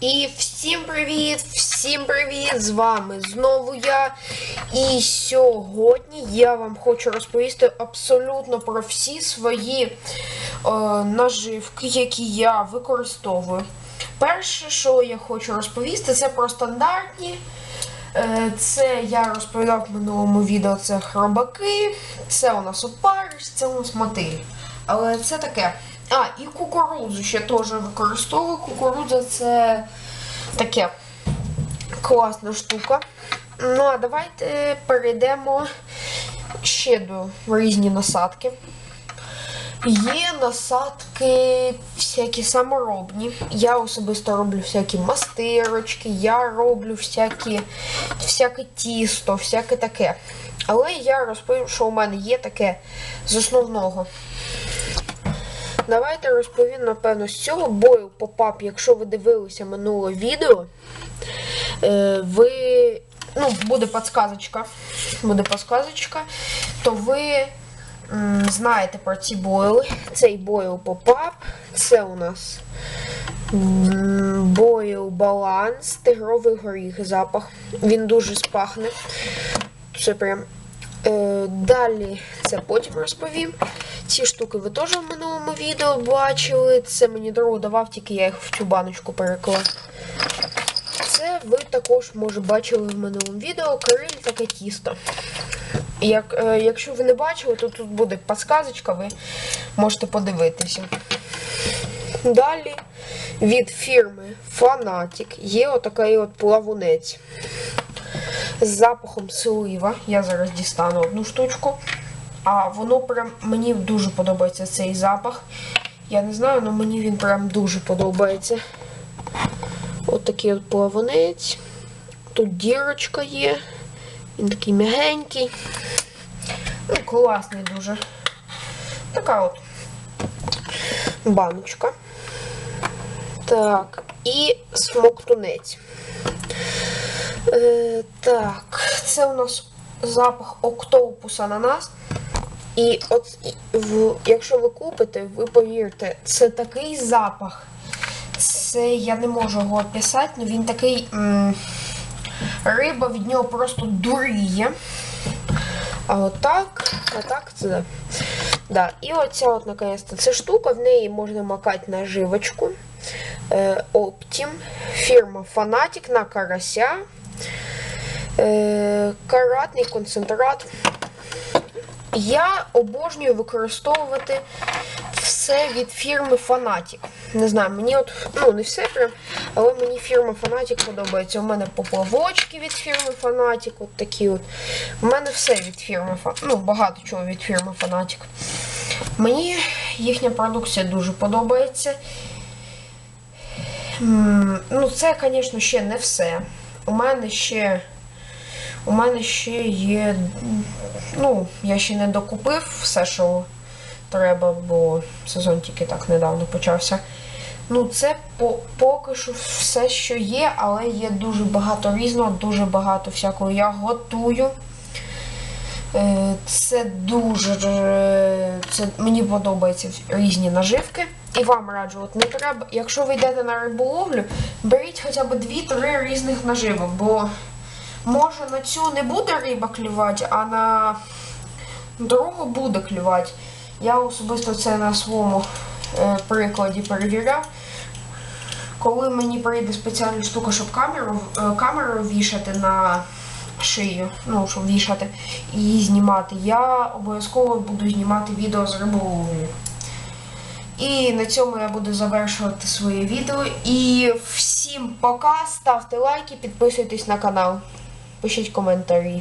І всім привіт! Всім привіт! З вами знову я. І сьогодні я вам хочу розповісти абсолютно про всі свої е, наживки, які я використовую. Перше, що я хочу розповісти, це про стандартні. Е, Це я розповідав в минулому відео, це хробаки, це у нас опариш, це у нас мотиль. Але це таке. А, і кукурудзу ще теж використовую. Кукурудза це таке класна штука. Ну, а давайте перейдемо ще до різні насадки. Є насадки всякі саморобні. Я особисто роблю всякі мастирочки, я роблю всякі, всяке тісто, всяке таке. Але я розповім, що у мене є таке з основного. Давайте розповім, напевно, з цього бою попап, якщо ви дивилися минуле відео, е, ви. Ну, буде підсказочка. Буде підсказочка, то ви м, знаєте про ці бойли. Цей бойл попап. Це у нас м, бойл баланс, тигровий горіх запах. Він дуже спахне. Це прям. Е, далі це потім розповім. Ці штуки ви теж в минулому відео бачили. Це мені друг давав, тільки я їх в цю баночку переклав. Це ви також, може, бачили в минулому відео Кириль таке тісто. Як, е, якщо ви не бачили, то тут буде підсказочка, ви можете подивитися. Далі від фірми Fanatic є отакий от плавунець з запахом слива. Я зараз дістану одну штучку. А воно прям мені дуже подобається цей запах. Я не знаю, але мені він прям дуже подобається. От такий от плавунець. Тут дірочка є. Він такий м'ягенький. Ну, класний дуже. Така от баночка. Так, і смоктунець. Е, так, це у нас запах октопуса на нас. І от в, якщо ви купите, ви повірте, це такий запах. Це я не можу його описати, але він такий. М, риба від нього просто дуріє. А отак, отак це. да. І оця от наконец-то ця штука, в неї можна макати наживочку. Е, Optim, фірма Fanatic на карася. Е, каратний концентрат. Я обожнюю використовувати все від фірми Fanatic. Не знаю, мені от, ну не все прям, але мені фірма Fanatic подобається. У мене поплавочки від фірми Fanatic, от такі от. У мене все від фірми Fanatic, ну багато чого від фірми Fanatic. Мені їхня продукція дуже подобається. Ну, це, звісно, ще не все. У мене ще. У мене ще є. Ну, я ще не докупив все, що треба, бо сезон тільки так недавно почався. Ну, це по, поки що все, що є, але є дуже багато різного, дуже багато всякого. Я готую. Е, Це дуже е, це мені подобаються різні наживки. І вам раджу, от не треба, якщо ви йдете на риболовлю, беріть хоча б 2-3 різних наживок, бо може на цю не буде риба клювати, а на другу буде клювати. Я особисто це на своєму е, прикладі перевіряв. Коли мені прийде спеціальна штука, щоб камеру, е, камеру вішати на шию, ну, щоб вішати і її знімати, я обов'язково буду знімати відео з риболовлею. І на цьому я буду завершувати своє відео. І всім пока, ставте лайки, підписуйтесь на канал, пишіть коментарі.